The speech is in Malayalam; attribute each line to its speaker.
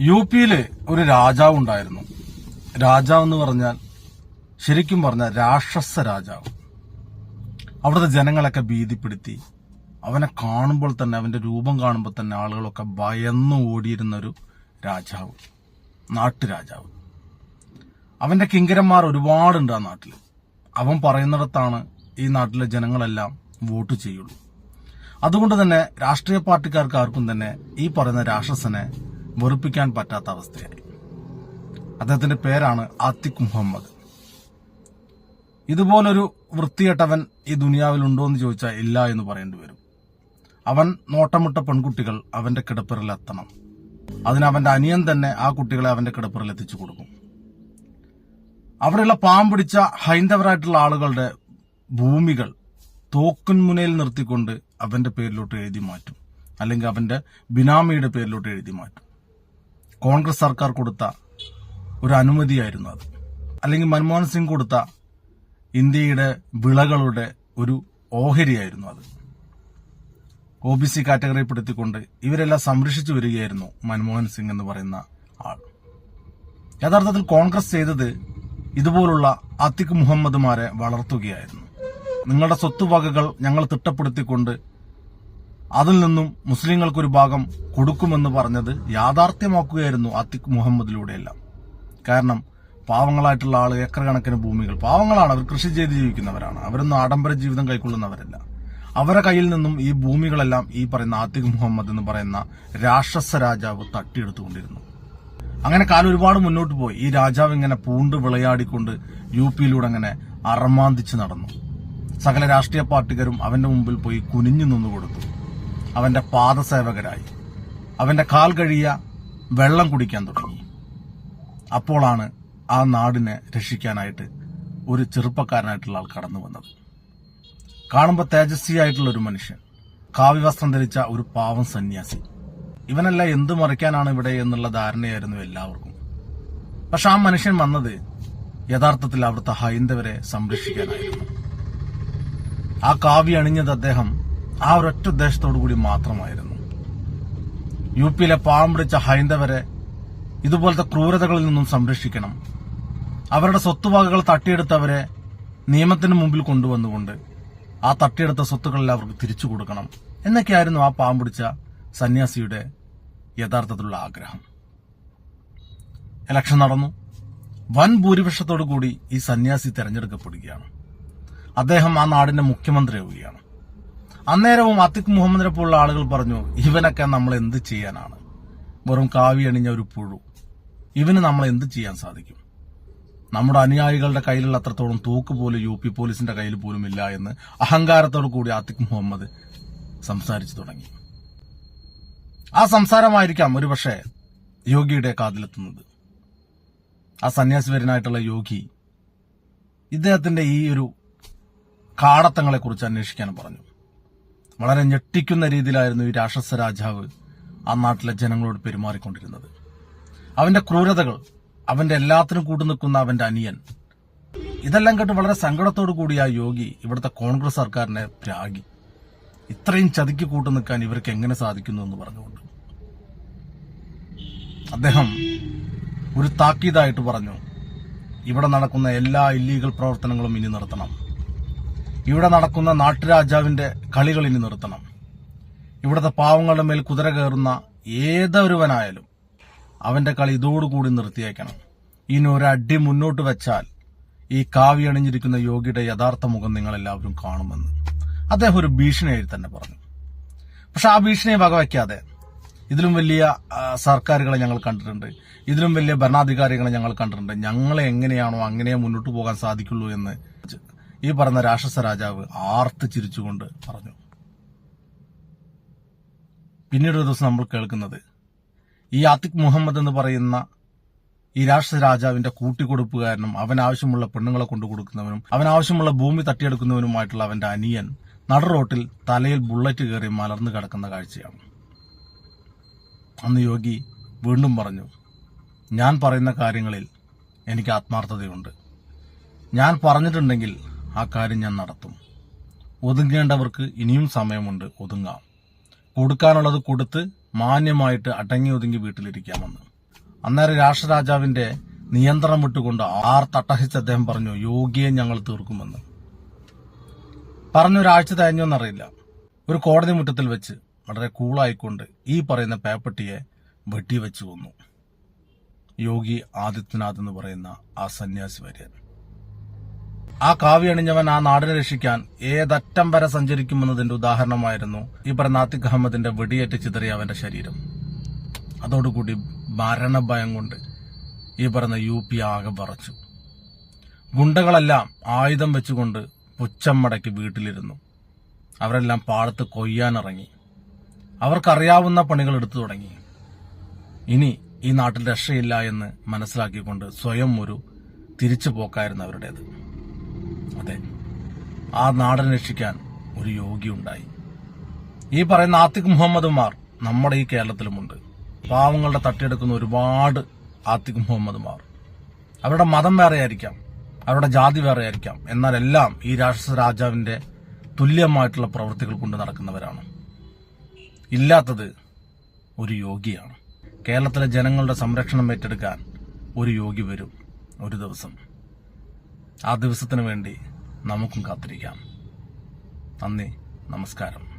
Speaker 1: യു പിയിൽ ഒരു രാജാവ് ഉണ്ടായിരുന്നു രാജാവ് എന്ന് പറഞ്ഞാൽ ശരിക്കും പറഞ്ഞാൽ രാക്ഷസ രാജാവ് അവിടുത്തെ ജനങ്ങളൊക്കെ ഭീതിപ്പെടുത്തി. അവനെ കാണുമ്പോൾ തന്നെ അവന്റെ രൂപം കാണുമ്പോൾ തന്നെ ആളുകളൊക്കെ ഭയന്ന് ഓടിയിരുന്ന ഒരു രാജാവ് നാട്ടുരാജാവ്. അവന്റെ കിങ്കരന്മാർ ഒരുപാടുണ്ട് ആ നാട്ടിൽ. അവൻ പറയുന്നിടത്താണ് ഈ നാട്ടിലെ ജനങ്ങളെല്ലാം വോട്ട് ചെയ്യുള്ളൂ. അതുകൊണ്ട് തന്നെ രാഷ്ട്രീയ പാർട്ടിക്കാർക്ക് ആർക്കും തന്നെ ഈ പറയുന്ന രാക്ഷസനെ വെറുപ്പിക്കാൻ പറ്റാത്ത അവസ്ഥയായി. അദ്ദേഹത്തിന്റെ പേരാണ് ആത്തിഖ് മുഹമ്മദ്. ഇതുപോലൊരു വൃത്തികെട്ടവൻ ഈ ദുനിയാവിലുണ്ടോ എന്ന് ചോദിച്ചാൽ ഇല്ല എന്ന് പറയേണ്ടി വരും. അവൻ നോട്ടമിട്ട പെൺകുട്ടികൾ അവന്റെ കിടപ്പറിൽ എത്തണം. അതിനവന്റെ അനിയൻ തന്നെ ആ കുട്ടികളെ അവന്റെ കിടപ്പറിൽ എത്തിച്ചു കൊടുക്കും. അവിടെയുള്ള പാമ്പ് പിടിച്ച ഹൈന്ദവരായിട്ടുള്ള ആളുകളുടെ ഭൂമികൾ തോക്കുൻമുനയിൽ നിർത്തിക്കൊണ്ട് അവന്റെ പേരിലോട്ട് എഴുതി മാറ്റും. അല്ലെങ്കിൽ അവന്റെ ബിനാമിയുടെ പേരിലോട്ട് എഴുതി മാറ്റും. കോൺഗ്രസ് സർക്കാർ കൊടുത്ത ഒരു അനുമതിയായിരുന്നു അത്. അല്ലെങ്കിൽ മൻമോഹൻ സിംഗ് കൊടുത്ത ഇന്ത്യയുടെ വിളകളുടെ ഒരു ഓഹരിയായിരുന്നു അത്. ഒ ബി സി കാറ്റഗറിപ്പെടുത്തിക്കൊണ്ട് ഇവരെല്ലാം സംരക്ഷിച്ചു വരികയായിരുന്നു മൻമോഹൻ സിംഗ് എന്ന് പറയുന്ന ആൾ. യഥാർത്ഥത്തിൽ കോൺഗ്രസ് ചെയ്തത് ഇതുപോലുള്ള അത്തിക് മുഹമ്മദ്മാരെ വളർത്തുകയായിരുന്നു. നിങ്ങളുടെ സ്വത്തുവകകൾ ഞങ്ങൾ തിട്ടപ്പെടുത്തിക്കൊണ്ട് അതിൽ നിന്നും മുസ്ലിങ്ങൾക്കൊരു ഭാഗം കൊടുക്കുമെന്ന് പറഞ്ഞത് യാഥാർത്ഥ്യമാക്കുകയായിരുന്നു അത്തിഖ് മുഹമ്മദിലൂടെയെല്ലാം. കാരണം പാവങ്ങളായിട്ടുള്ള ആൾ ഏക്കർ കണക്കിന് ഭൂമികൾ പാവങ്ങളാണ് അവർ കൃഷി ചെയ്ത് ജീവിക്കുന്നവരാണ്. അവരൊന്നും ആഡംബര ജീവിതം കൈക്കൊള്ളുന്നവരല്ല. അവരെ കയ്യിൽ നിന്നും ഈ ഭൂമികളെല്ലാം ഈ പറയുന്ന ആത്തിഖ് മുഹമ്മദ് എന്ന് പറയുന്ന രാക്ഷസ രാജാവ് തട്ടിയെടുത്തുകൊണ്ടിരുന്നു. അങ്ങനെ കാലം ഒരുപാട് മുന്നോട്ട് പോയി. ഈ രാജാവ് ഇങ്ങനെ പൂണ്ട് വിളയാടിക്കൊണ്ട് യു പിയിലൂടെ അങ്ങനെ അറമാന്തിച്ച് നടന്നു. സകല രാഷ്ട്രീയ പാർട്ടികരും അവന്റെ മുമ്പിൽ പോയി കുനിഞ്ഞു നിന്നു കൊടുത്തു അവന്റെ പാദസേവകരായി. അവന്റെ കാൽ കഴിയ വെള്ളം കുടിക്കാൻ തുടങ്ങി. അപ്പോളാണ് ആ നാടിനെ രക്ഷിക്കാനായിട്ട് ഒരു ചെറുപ്പക്കാരനായിട്ടുള്ള ആൾ കടന്നു വന്നത്. കാണുമ്പോൾ തേജസ്വിയായിട്ടുള്ള ഒരു മനുഷ്യൻ. കാവ്യവസ്ത്രം ധരിച്ച ഒരു പാവം സന്യാസി. ഇവനല്ല എന്ത് മറിക്കാനാണ് ഇവിടെ എന്നുള്ള ധാരണയായിരുന്നു എല്ലാവർക്കും. പക്ഷെ ആ മനുഷ്യൻ വന്നത് യഥാർത്ഥത്തിൽ അവിടുത്തെ ഹൈന്ദവരെ സംരക്ഷിക്കാനായിരുന്നു. ആ കാവ്യ അണിഞ്ഞത് അദ്ദേഹം ആ ഒരൊറ്റ ഉദ്ദേശത്തോടു കൂടി മാത്രമായിരുന്നു. യു പിയിലെ പാവം പിടിച്ച ഹൈന്ദവരെ ഇതുപോലത്തെ ക്രൂരതകളിൽ നിന്നും സംരക്ഷിക്കണം. അവരുടെ സ്വത്തുവകകൾ തട്ടിയെടുത്തവരെ നിയമത്തിന് മുമ്പിൽ കൊണ്ടുവന്നുകൊണ്ട് ആ തട്ടിയെടുത്ത സ്വത്തുക്കളെല്ലാം അവർക്ക് തിരിച്ചു കൊടുക്കണം എന്നൊക്കെയായിരുന്നു ആ പാവം പിടിച്ച സന്യാസിയുടെ യഥാർത്ഥത്തിലുള്ള ആഗ്രഹം. ഇലക്ഷൻ നടന്നു. വൻ ഭൂരിപക്ഷത്തോടു കൂടി ഈ സന്യാസി തെരഞ്ഞെടുക്കപ്പെടുകയാണ്. അദ്ദേഹം ആ നാടിന്റെ മുഖ്യമന്ത്രിയാവുകയാണ്. അന്നേരവും അത്തിക് മുഹമ്മദിനെ പോലുള്ള ആളുകൾ പറഞ്ഞു ഇവനൊക്കെ നമ്മൾ എന്ത് ചെയ്യാനാണ്? വെറും കാവി അണിഞ്ഞ ഒരു പുഴു. ഇവന് നമ്മൾ എന്ത് ചെയ്യാൻ സാധിക്കും? നമ്മുടെ അനുയായികളുടെ കയ്യിലുള്ള അത്രത്തോളം തൂക്ക് പോലും യു പി പോലീസിന്റെ കയ്യിൽ പോലും ഇല്ല എന്ന് അഹങ്കാരത്തോടു കൂടി ആത്തിക് മുഹമ്മദ് സംസാരിച്ചു തുടങ്ങി. ആ സംസാരമായിരിക്കാം ഒരുപക്ഷെ യോഗിയുടെ കാതിലെത്തുന്നത്. ആ സന്യാസിവരനായിട്ടുള്ള യോഗി ഇദ്ദേഹത്തിന്റെ ഈ ഒരു കാടത്തങ്ങളെ കുറിച്ച് അന്വേഷിക്കാൻ പറഞ്ഞു. വളരെ ഞെട്ടിക്കുന്ന രീതിയിലായിരുന്നു ഈ രാക്ഷസ രാജാവ് ആ നാട്ടിലെ ജനങ്ങളോട് പെരുമാറിക്കൊണ്ടിരുന്നത്. അവന്റെ ക്രൂരതകൾ അവന്റെ എല്ലാത്തിനും കൂട്ടു നിൽക്കുന്ന അവന്റെ അനിയൻ ഇതെല്ലാം കേട്ട് വളരെ സങ്കടത്തോടു കൂടി ആ യോഗി ഇവിടുത്തെ കോൺഗ്രസ് സർക്കാരിനെ രാഗി ഇത്രയും ചതിക്ക് കൂട്ടു നിൽക്കാൻ ഇവർക്ക് എങ്ങനെ സാധിക്കുന്നു എന്ന് പറഞ്ഞുകൊണ്ട്. അദ്ദേഹം ഒരു താക്കീതായിട്ട് പറഞ്ഞു ഇവിടെ നടക്കുന്ന എല്ലാ ഇല്ലീഗൽ പ്രവർത്തനങ്ങളും ഇനി നിർത്തണം. ഇവിടെ നടക്കുന്ന നാട്ടുരാജാവിന്റെ കളികൾ ഇനി നിർത്തണം. ഇവിടുത്തെ പാവങ്ങളുടെ മേൽ കുതിര കയറുന്ന ഏതൊരുവനായാലും അവന്റെ കളി ഇതോടുകൂടി നിർത്തിയേക്കണം. ഇനി ഒരു അടി മുന്നോട്ട് വെച്ചാൽ ഈ കാവി അണിഞ്ഞിരിക്കുന്ന യോഗിയുടെ യഥാർത്ഥ മുഖം നിങ്ങൾ എല്ലാവരും കാണുമെന്ന് അദ്ദേഹം ഒരു ഭീഷണിയായി തന്നെ പറഞ്ഞു. പക്ഷെ ആ ഭീഷണിയെ വകവയ്ക്കാതെ ഇതിലും വലിയ സർക്കാരുകളെ ഞങ്ങൾ കണ്ടിട്ടുണ്ട്. ഇതിലും വലിയ ഭരണാധികാരികളെ ഞങ്ങൾ കണ്ടിട്ടുണ്ട്. ഞങ്ങളെ എങ്ങനെയാണോ അങ്ങനെ മുന്നോട്ട് പോകാൻ സാധിക്കുള്ളൂ എന്ന് ഈ പറഞ്ഞ രാക്ഷസ രാജാവ് ആർത്ത് ചിരിച്ചുകൊണ്ട് പറഞ്ഞു. പിന്നീട് ഒരു ദിവസം നമ്മൾ കേൾക്കുന്നത് ഈ ആത്തിക് മുഹമ്മദ് എന്ന് പറയുന്ന ഈ രാഷ്ട്ര രാജാവിന്റെ കൂട്ടിക്കൊടുപ്പുകാരനും അവൻ ആവശ്യമുള്ള പെണ്ണുങ്ങളെ കൊണ്ടു കൊടുക്കുന്നവനും അവൻ ആവശ്യമുള്ള ഭൂമി തട്ടിയെടുക്കുന്നവനുമായിട്ടുള്ള അവന്റെ അനിയൻ റോട്ടിൽ തലയിൽ ബുള്ളറ്റ് കയറി മലർന്നു കിടക്കുന്ന കാഴ്ചയാണ്. അന്ന് യോഗി വീണ്ടും പറഞ്ഞു ഞാൻ പറയുന്ന കാര്യങ്ങളിൽ എനിക്ക് ആത്മാർത്ഥതയുണ്ട്. ഞാൻ പറഞ്ഞിട്ടുണ്ടെങ്കിൽ ആ കാര്യം ഞാൻ നടത്തും. ഒതുങ്ങേണ്ടവർക്ക് ഇനിയും സമയമുണ്ട് ഒതുങ്ങാം. കൊടുക്കാനുള്ളത് കൊടുത്ത് മാന്യമായിട്ട് അടങ്ങി ഒതുങ്ങി വീട്ടിലിരിക്കാമെന്ന്. അന്നേരം രാഷ്ട്രരാജാവിന്റെ നിയന്ത്രണം വിട്ടുകൊണ്ട് ആർ തട്ടഹിച്ച് അദ്ദേഹം പറഞ്ഞു യോഗിയെ ഞങ്ങൾ തീർക്കുമെന്ന്. പറഞ്ഞൊരാഴ്ച തഴഞ്ഞോന്നറിയില്ല ഒരു കോടതി മുറ്റത്തിൽ വെച്ച് വളരെ കൂളായിക്കൊണ്ട് ഈ പറയുന്ന പേപ്പട്ടിയെ വെട്ടിവെച്ചു കൊന്നു. യോഗി ആദിത്യനാഥ് എന്ന് പറയുന്ന ആ സന്യാസി വര്യൻ. ആ കാവ്യ അണിഞ്ഞവൻ ആ നാടിനെ രക്ഷിക്കാൻ ഏതറ്റം വരെ സഞ്ചരിക്കുമെന്നതിന്റെ ഉദാഹരണമായിരുന്നു ഈ പറഞ്ഞ ആത്തിഖ് അഹമ്മദിന്റെ വെടിയേറ്റ് ചിതറിയ അവന്റെ ശരീരം. അതോടുകൂടി മരണഭയം കൊണ്ട് ഈ പറഞ്ഞ യു പി ആകെ പറച്ചു ഗുണ്ടകളെല്ലാം ആയുധം വെച്ചുകൊണ്ട് പുച്ഛം മടക്കി വീട്ടിലിരുന്നു. അവരെല്ലാം പാടത്ത് കൊയ്യാനിറങ്ങി. അവർക്കറിയാവുന്ന പണികൾ എടുത്തു തുടങ്ങി. ഇനി ഈ നാട്ടിൽ രക്ഷയില്ല എന്ന് മനസ്സിലാക്കിക്കൊണ്ട് സ്വയം ഒരു തിരിച്ചു പോക്കായിരുന്നു അവരുടേത്. അതെ. ആ നാടൻ രക്ഷിക്കാൻ ഒരു യോഗി ഉണ്ടായി ഈ പറയുന്ന ആത്തിഖ് മുഹമ്മദുമാർ നമ്മുടെ ഈ കേരളത്തിലുമുണ്ട്. പാവങ്ങളുടെ തട്ടിയെടുക്കുന്ന ഒരുപാട് ആത്തിഖ് മുഹമ്മദുമാർ അവരുടെ മതം വേറെ ആയിരിക്കാം അവരുടെ ജാതി വേറെ ആയിരിക്കാം എന്നാൽ എല്ലാം ഈ രാക്ഷസ രാജാവിന്റെ തുല്യമായിട്ടുള്ള പ്രവൃത്തികൾ കൊണ്ട് നടക്കുന്നവരാണ്. ഇല്ലാത്തത് ഒരു യോഗിയാണ്. കേരളത്തിലെ ജനങ്ങളുടെ സംരക്ഷണം ഏറ്റെടുക്കാൻ ഒരു യോഗി വരും ഒരു ദിവസം. ആ ദിവസത്തിന് വേണ്ടി നമുക്കും കാത്തിരിക്കാം. നന്ദി നമസ്കാരം.